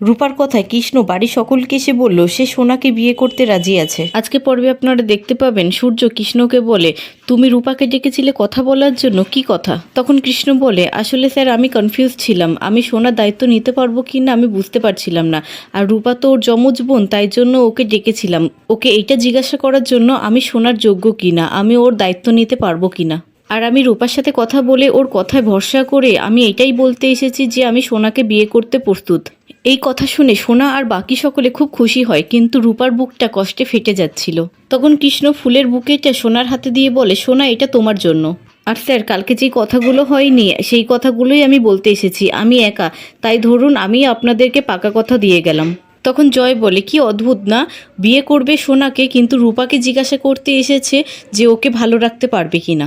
রূপার কথায় কৃষ্ণ বাড়ির সকলকে এসে বলল, সে সোনাকে বিয়ে করতে রাজি আছে। আজকে পর্বে আপনারা দেখতে পাবেন, সূর্য কৃষ্ণকে বলে, তুমি রূপাকে ডেকেছিলে কথা বলার জন্য, কি কথা? তখন কৃষ্ণ বলে, আসলে স্যার, আমি কনফিউজ ছিলাম। আমি সোনার দায়িত্ব নিতে পারব কি না আমি বুঝতে পারছিলাম না। আর রূপা তো ওর যমজ বোন, তাই জন্য ওকে ডেকেছিলাম। ওকে এইটা জিজ্ঞাসা করার জন্য আমি সোনার যোগ্য কিনা আমি ওর দায়িত্ব নিতে পারব কিনা আর আমি রূপার সাথে কথা বলে ওর কথায় ভরসা করে আমি এটাই বলতে এসেছি যে, আমি সোনাকে বিয়ে করতে প্রস্তুত। এই কথা শুনে সোনা আর বাকি সকলে খুব খুশি হয়, কিন্তু রূপার বুকটা কষ্টে ফেটে যাচ্ছিল। তখন কৃষ্ণ ফুলের বুকেটা সোনার হাতে দিয়ে বলে, সোনা, এটা তোমার জন্য। আর স্যার, কালকে যে কথাগুলো হয়নি, সেই কথাগুলোই আমি বলতে এসেছি, আমি একা। তাই ধরুন, আমি আপনাদেরকে পাকা কথা দিয়ে গেলাম। তখন জয় বলে, কি অদ্ভুত না, বিয়ে করবে সোনাকে, কিন্তু রূপাকে জিজ্ঞাসা করতে এসেছে যে ওকে ভালো রাখতে পারবে কিনা।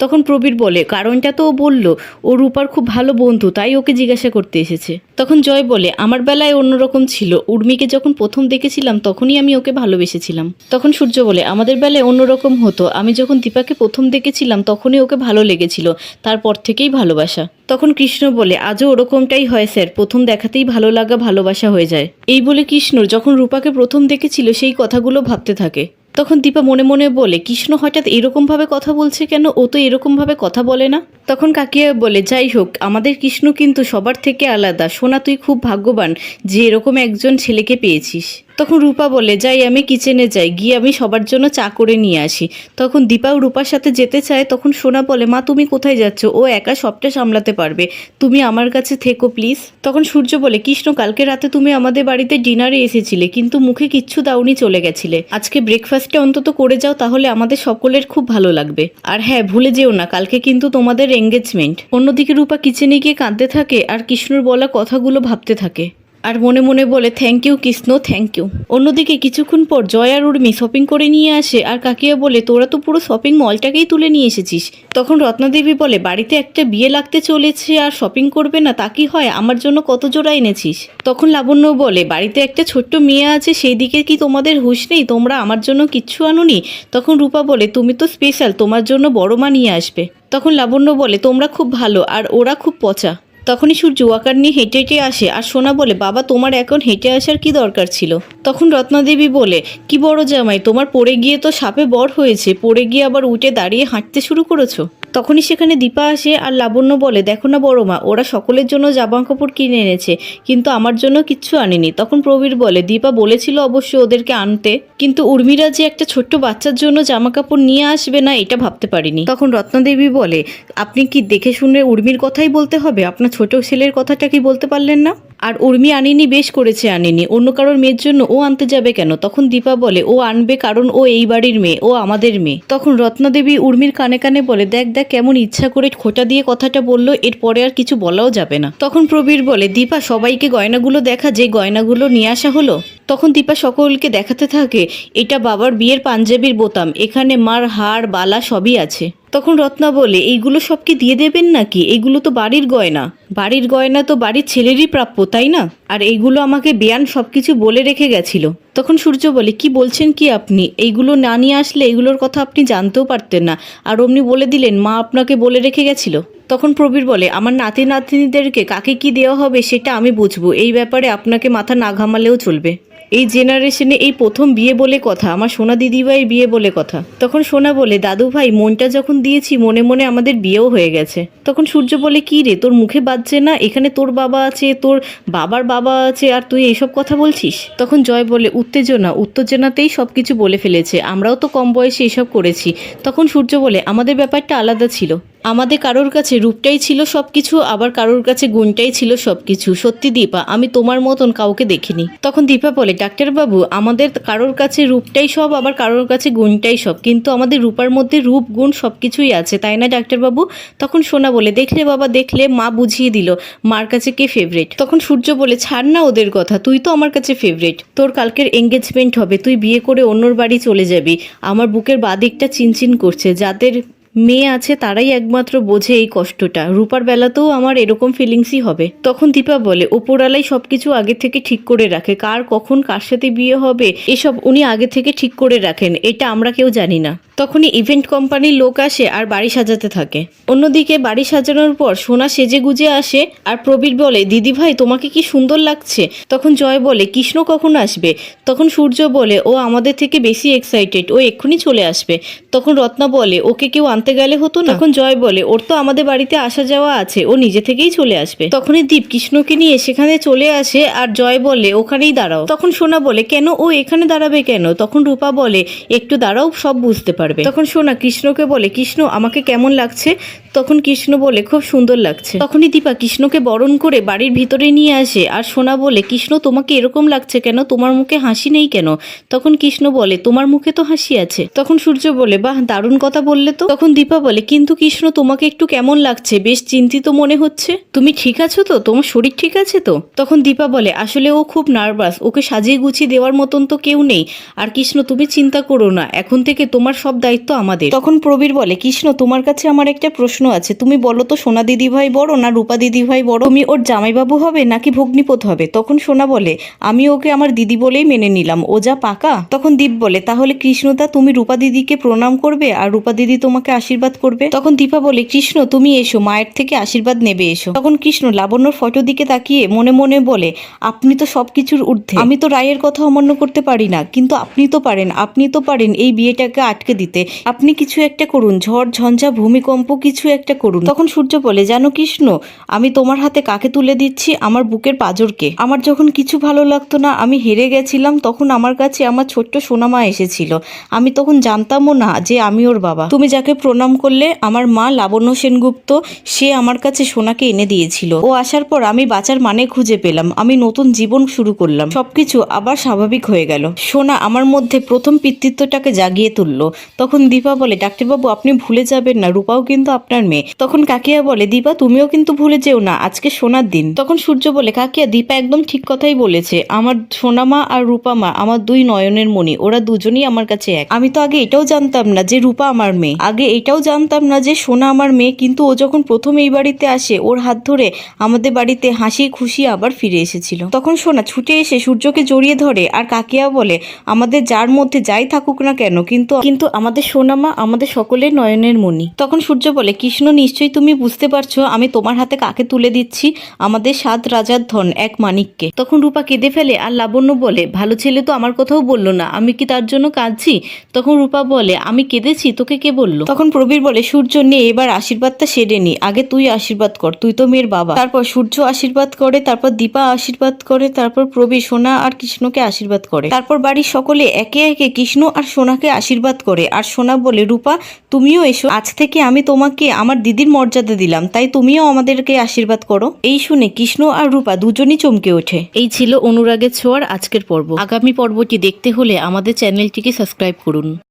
তখন প্রবীর বলে, কারণটা তো ও বলল, ও রূপার খুব ভালো বন্ধু, তাই ওকে জিজ্ঞাসা করতে এসেছে। তখন জয় বলে, আমার বেলায় অন্যরকম ছিল, উর্মিকে যখন প্রথম দেখেছিলাম, তখনই আমি ওকে ভালোবেসেছিলাম। তখন সূর্য বলে, আমাদের বেলায় অন্যরকম হতো, আমি যখন দীপাকে প্রথম দেখেছিলাম, তখনই ওকে ভালো লেগেছিল, তারপর থেকেই ভালোবাসা। তখন কৃষ্ণ বলে, আজও ওরকমটাই হয় স্যার, প্রথম দেখাতেই ভালো লাগা, ভালোবাসা হয়ে যায়। এই বলে কৃষ্ণ যখন রূপাকে প্রথম দেখেছিল, সেই কথাগুলো ভাবতে থাকে। তখন দীপা মনে মনে বলে, কৃষ্ণ হঠাৎ এরকমভাবে কথা বলছে কেন? ও তো এরকমভাবে কথা বলে না? তখন কাকিয়া বলে, যাই হোক, আমাদের কৃষ্ণ কিন্তু সবার থেকে আলাদা। সোনা, তুই খুব ভাগ্যবান যে এরকম একজন ছেলেকে পেয়েছিস। তখন রূপা বলে, যাই, আমি কিচেনে যাই, গিয়ে আমি সবার জন্য চা করে নিয়ে আসি। তখন দীপাও রূপার সাথে যেতে চায়, তখন সোনা বলে, মা, তুমি কোথায় যাচ্ছ? ও একা সবটা সামলাতে পারবে। তুমি আমার কাছে থেকো, প্লিজ। তখন সূর্য বলে, কৃষ্ণ, কালকে রাতে তুমি আমাদের বাড়িতে ডিনারে এসেছিলে, কিন্তু মুখে কিচ্ছু দাওনি চলে গেছিলে। আজকে ব্রেকফাস্টে অন্তত করে যাও, তাহলে আমাদের সকলের খুব ভালো লাগবে। আর হ্যাঁ ভুলে যেও না, কালকে কিন্তু তোমাদের এঙ্গেজমেন্ট অন্যদিকে রূপা কিচেনে গিয়ে কাঁদতে থাকে, আর কৃষ্ণর বলা কথাগুলো ভাবতে থাকে। আর মনে মনে বলে thank you Krishna thank you অন্যদিকে কিছুক্ষণ পর জয় আর উর্মি শপিং করে নিয়ে আসে আর কাকিয়া বলে, তোরা তো পুরো শপিং মলটাকেই তুলে নিয়ে এসেছিস। তখন রত্নাদেবী বলে, বাড়িতে একটা বিয়ে লাগতে চলেছে আর শপিং করবে না, তা কি হয়? আমার জন্য কত জোড়া এনেছিস? তখন লাবণ্য বলে, বাড়িতে একটা ছোট্ট মেয়ে আছে, সেই দিকে কি তোমাদের হুঁশ নেই? তোমরা আমার জন্য কিচ্ছু আনোনি? তখন রূপা বলে, তুমি তো স্পেশাল তোমার জন্য বড় মা নিয়ে আসবে। তখন লাবণ্য বলে, তোমরা খুব ভালো, আর ওরা খুব পচা। তখনই সূর্য ওয়াকার নিয়ে হেঁটে হেঁটে আসে আর সোনা বলে, বাবা, তোমার এখন হেঁটে আসার কি দরকার ছিল? তখন রত্নাদেবী বলে, কি বড় জামাই, তোমার পড়ে গিয়ে তো সাপে বর হয়েছে, পড়ে গিয়ে আবার উঠে দাঁড়িয়ে হাঁটতে শুরু করেছ। তখনই সেখানে দীপা আসে আর লাবণ্য বলে, দেখো না বড় মা ওরা সকলের জন্য জামা কাপড় কিনে এনেছে, কিন্তু আমার জন্য কিচ্ছু আনেনি। তখন প্রবীর বলে, দীপা বলেছিল অবশ্য ওদেরকে আনতে, কিন্তু উর্মিরা যে একটা ছোট্ট বাচ্চার জন্য জামা কাপড় নিয়ে আসবে না, এটা ভাবতে পারিনি। তখন রত্নাদেবী বলে, আপনি কি দেখে শুনে উর্মির কথাই বলতে হবে? আপনার ছোট ছেলের কথাটা কি বলতে পারলেন না? আর উর্মি আনেনি, বেশ করেছে আনেনি, অন্য কারোর মেয়ের জন্য ও আনতে যাবে কেন? তখন দীপা বলে, ও আনবে কারণ ও এই বাড়ির মেয়ে, ও আমাদের মেয়ে। তখন রত্নাদেবী উর্মির কানে কানে বলে, দেখ দেখ কেমন ইচ্ছা করে খোটা দিয়ে কথাটা বলল, এরপরে আর কিছু বলাও যাবে না। তখন প্রবীর বলে, দীপা, সবাইকে গয়নাগুলো দেখা, যে গয়নাগুলো নিয়ে আসা হলো? তখন দীপা সকলকে দেখাতে থাকে, এটা বাবার বিয়ের পাঞ্জাবির বোতাম, এখানে মার হাড় বালা সবই আছে। তখন রত্না বলে, এইগুলো সব কি দিয়ে দেবেন নাকি? এইগুলো তো বাড়ির গয়না। বাড়ির গয়না তো বাড়ির ছেলেরই প্রাপ্য, তাই না? আর এইগুলো আমাকে বেয়ান সব কিছু বলে রেখে গেছিল তখন সূর্য বলে, কি বলছেন কি আপনি? এইগুলো না নিয়ে আসলে এইগুলোর কথা আপনি জানতেও পারতেন না। আর অমনি বলে দিলেন, মা আপনাকে বলে রেখে গেছিল তখন প্রবীর বলে, আমার নাতি নাতনিদেরকে কাকে কি দেওয়া হবে সেটা আমি বুঝব। এই ব্যাপারে আপনাকে মাথা না ঘামালেও চলবে। এই জেনারেশনে এই প্রথম বিয়ে বলে কথা, আমার সোনা দিদিভাই বিয়ে বলে কথা। তখন সোনা বলে দাদু ভাই মনটা যখন দিয়েছি, মনে মনে আমাদের বিয়েও হয়ে গেছে। তখন সূর্য বলে, কি রে, তোর মুখে বাজছে না? এখানে তোর বাবা আছে, তোর বাবার বাবা আছে, আর তুই এইসব কথা বলছিস? তখন জয় বলে, উত্তেজনা, উত্তেজনাতেই সব কিছু বলে ফেলেছে। আমরাও তো কম বয়সে এসব করেছি। তখন সূর্য বলে, আমাদের ব্যাপারটা আলাদা ছিল। আমাদের কারোর কাছে রূপটাই ছিল সব কিছু আবার কারোর কাছে গুণটাই ছিল সব কিছু সত্যি দীপা, আমি তোমার মতন কাউকে দেখিনি। তখন দীপা বলে, ডাক্তারবাবু, আমাদের কারোর কাছে রূপটাই সব, আবার কারোর কাছে গুণটাই সব। কিন্তু আমাদের রূপার মধ্যে রূপ, গুণ সব কিছুই আছে, তাই না, ডাক্তারবাবু? তখন সোনা বলে, দেখলে বাবা, দেখলে মা বুঝিয়ে দিল, মার কাছে কে ফেভারেট তখন সূর্য বলে, ছাড় না ওদের কথা, তুই তো আমার কাছে ফেভারেট তোর কালকের এঙ্গেজমেন্ট হবে, তুই বিয়ে করে অন্যর বাড়ি চলে যাবি। আমার বুকের বাদিকটা চিনচিন করছে, যাদের মেয়ে আছে তারাই একমাত্র বোঝে এই কষ্টটা। রূপার বেলাতেও আমার এরকম ফিলিংসই হবে। তখন দীপা বলে ওপরালাই সব কিছু আগে থেকে ঠিক করে রাখে। কার কখন কার সাথে বিয়ে হবে, এসব উনি আগে থেকে ঠিক করে রাখেন। এটা আমরা কেউ জানি না। তখনই ইভেন্ট কোম্পানির লোক আসে আর বাড়ি সাজাতে থাকে। অন্যদিকে বাড়ি সাজানোর পর সোনা সেজে গুজে আসে আর প্রবীর বলে, দিদি ভাই, তোমাকে কি সুন্দর লাগছে? তখন জয় বলে, কৃষ্ণ কখন আসবে? তখন সূর্য বলে, ও আমাদের থেকে বেশি এক্সাইটেড ও এক্ষুনি চলে আসবে। তখন রত্না বলে, ওকে কেউ আনতে গেলে হতো না। তখন জয় বলে ওর তো আমাদের বাড়িতে আসা যাওয়া আছে ও নিজে থেকেই চলে আসবে। তখনই দীপ কৃষ্ণকে নিয়ে সেখানে চলে আসে আর জয় বলে ওখানেই দাঁড়াও। তখন সোনা বলে কেন? ও এখানে দাঁড়াবে কেন? তখন রূপা বলে একটু দাঁড়াও সব বুঝতে পারবে। তখন সোনা কৃষ্ণকে বলে কৃষ্ণ আমাকে কেমন লাগছে? তখন কৃষ্ণ বলে, খুব সুন্দর লাগছে। তখনই দীপা কৃষ্ণকে বরণ করে বাড়ির ভিতরে নিয়ে আসে আর সোনা বলে, কৃষ্ণ, তোমাকে এরকম লাগছে কেন? তোমার মুখে হাসি নেই কেন? তখন কৃষ্ণ বলে, তোমার মুখে তো হাসি আছে। তখন সূর্য বলে, বাহ, দারুণ কথা বললে তো। তখন দীপা বলে, কিন্তু কৃষ্ণ, তোমাকে একটু কেমন লাগছে? বেশ চিন্তিত মনে হচ্ছে। তুমি ঠিক আছো তো? তোমার শরীর ঠিক আছে তো? তখন দীপা বলে, আসলে ও খুব নার্ভাস। ওকে সাজিয়ে গুছিয়ে দেওয়ার মতন তো কেউ নেই। আর কৃষ্ণ, তুমি চিন্তা করো না। এখন থেকে তোমার সব দায়িত্ব আমাদের। তখন প্রবীর বলে, কৃষ্ণ, তোমার কাছে আমার একটা প্রশ্ন আছে, তুমি বলো তো সোনা দিদি ভাই বড় না রূপা দিদি ভাই বড়? তুমি ওর জামাইবাবু হবে নাকি ভগ্নিপত হবে? তখন সোনা বলে, আমি ওকে আমার দিদি বলেই মেনে নিলাম, ও যা পাকা। তখন দীপ বলে, তাহলে কৃষ্ণদা তুমি রূপা দিদিকে প্রণাম করবে আর রূপা দিদি তোমাকে আশীর্বাদ করবে? তখন দীপা বলে, কৃষ্ণ, তুমি এসো, মায়ের থেকে আশীর্বাদ নেবে, এসো। তখন কৃষ্ণ লাবণ্যর ফটো দিকে তাকিয়ে মনে মনে বলে, আপনি তো সবকিছুর ঊর্ধ্বে। আমি তো রায়ের কথা অমান্য করতে পারি না, কিন্তু আপনি তো পারেন, আপনি তো পারেন এই বিয়েটাকে আটকে দিতে। আপনি কিছু একটা করুন, ঝড়, ঝঞ্ঝা, ভূমিকম্প, কিছু একটা করুন। তখন সূর্য বলে, জানো কৃষ্ণ, আমি তোমার হাতে কাকে তুলে দিচ্ছি? আমার বুকের পাজরকে। আমার যখন কিছু ভালো লাগতো না, আমি হেরে গেছিলাম, তখন আমার কাছে আমার ছোট্ট সোনামা এসেছিল। আমি তখন জানতামও না যে আমি ওর বাবা। তুমি যাকে প্রণাম করলে, আমার মা লাবণ্য সেনগুপ্ত, সে আমার কাছে সোনাকে এনে দিয়েছিল। ও আসার পর আমি বাঁচার মানে খুঁজে পেলাম। আমি নতুন জীবন শুরু করলাম। সবকিছু আবার স্বাভাবিক হয়ে গেল। সোনা আমার মধ্যে প্রথম পিতৃত্বটাকে জাগিয়ে তুললো। তখন দীপা বলে, ডাক্তারবাবু, আপনি ভুলে যাবেন না। রূপাও কিন্তু আপনার মেয়ে। তখন কাকিয়া বলে, দীপা, তুমিও কিন্তু ভুলে যেও না, আজকে সোনার দিন। তখন সূর্য বলে, কাকিয়া, দীপা একদম ঠিক কথাই বলেছে। আমার সোনামা আর রূপা মা আমার দুই নয়নের মণি, ওরা দুজনই আমার কাছে এক। আমি তো আগে এটাও জানতাম না যে রূপা আমার মেয়ে। আগে এটাও জানতাম না যে সোনা আমার মেয়ে, কিন্তু ও যখন প্রথম এই বাড়িতে আসে, ওর হাত ধরে আমাদের বাড়িতে হাসি খুশি আবার ফিরে এসেছিল। তখন সোনা ছুটে এসে সূর্যকে জড়িয়ে ধরে আর কাকিয়া বলে, আমাদের যার মধ্যে যাই থাকুক না কেন, কিন্তু কিন্তু আমাদের সোনামা আমাদের সকলের নয়নের মণি। তখন সূর্য বলে কৃষ্ণ, নিশ্চয়ই তুমি বুঝতে পারছ, আমি তোমার হাতে কাকে তুলে দিচ্ছি? আমাদের সাত রাজার ধন, এক মানিককে। তখন রূপা কেঁদে ফেলে, আর লাবণ্য বলে, ভালো ছেলে তো আমার কথাও বলল না, আমি কি তার জন্য কাঁদছি? তখন রূপা বলে, আমি কেঁদেছি, তোকে কে বলল? তখন প্রবীর বলে, সূর্য নিয়ে এবার আশীর্বাদটা সেরে নি, আগে তুই আশীর্বাদ কর, তুই তো মেয়ের বাবা। তারপর সূর্য আশীর্বাদ করে, তারপর দীপা আশীর্বাদ করে, তারপর প্রবীর, সোনা আর কৃষ্ণকে আশীর্বাদ করে। তারপর বাড়ির সকলে একে একে কৃষ্ণ আর সোনাকে আশীর্বাদ করে, আর সোনা বলে, রূপা, তুমিও এসো, আজ থেকে আমি তোমাকে আমার দিদির মর্যাদা দিলাম, তাই তুমিও আমাদেরকে আশীর্বাদ করো। এই শুনে কৃষ্ণ আর রূপা দুজনই চমকে ওঠে। এই ছিল অনুরাগের ছোঁয়ার আজকের পর্ব। আগামী পর্বটি দেখতে হলে আমাদের চ্যানেলটিকে সাবস্ক্রাইব করুন।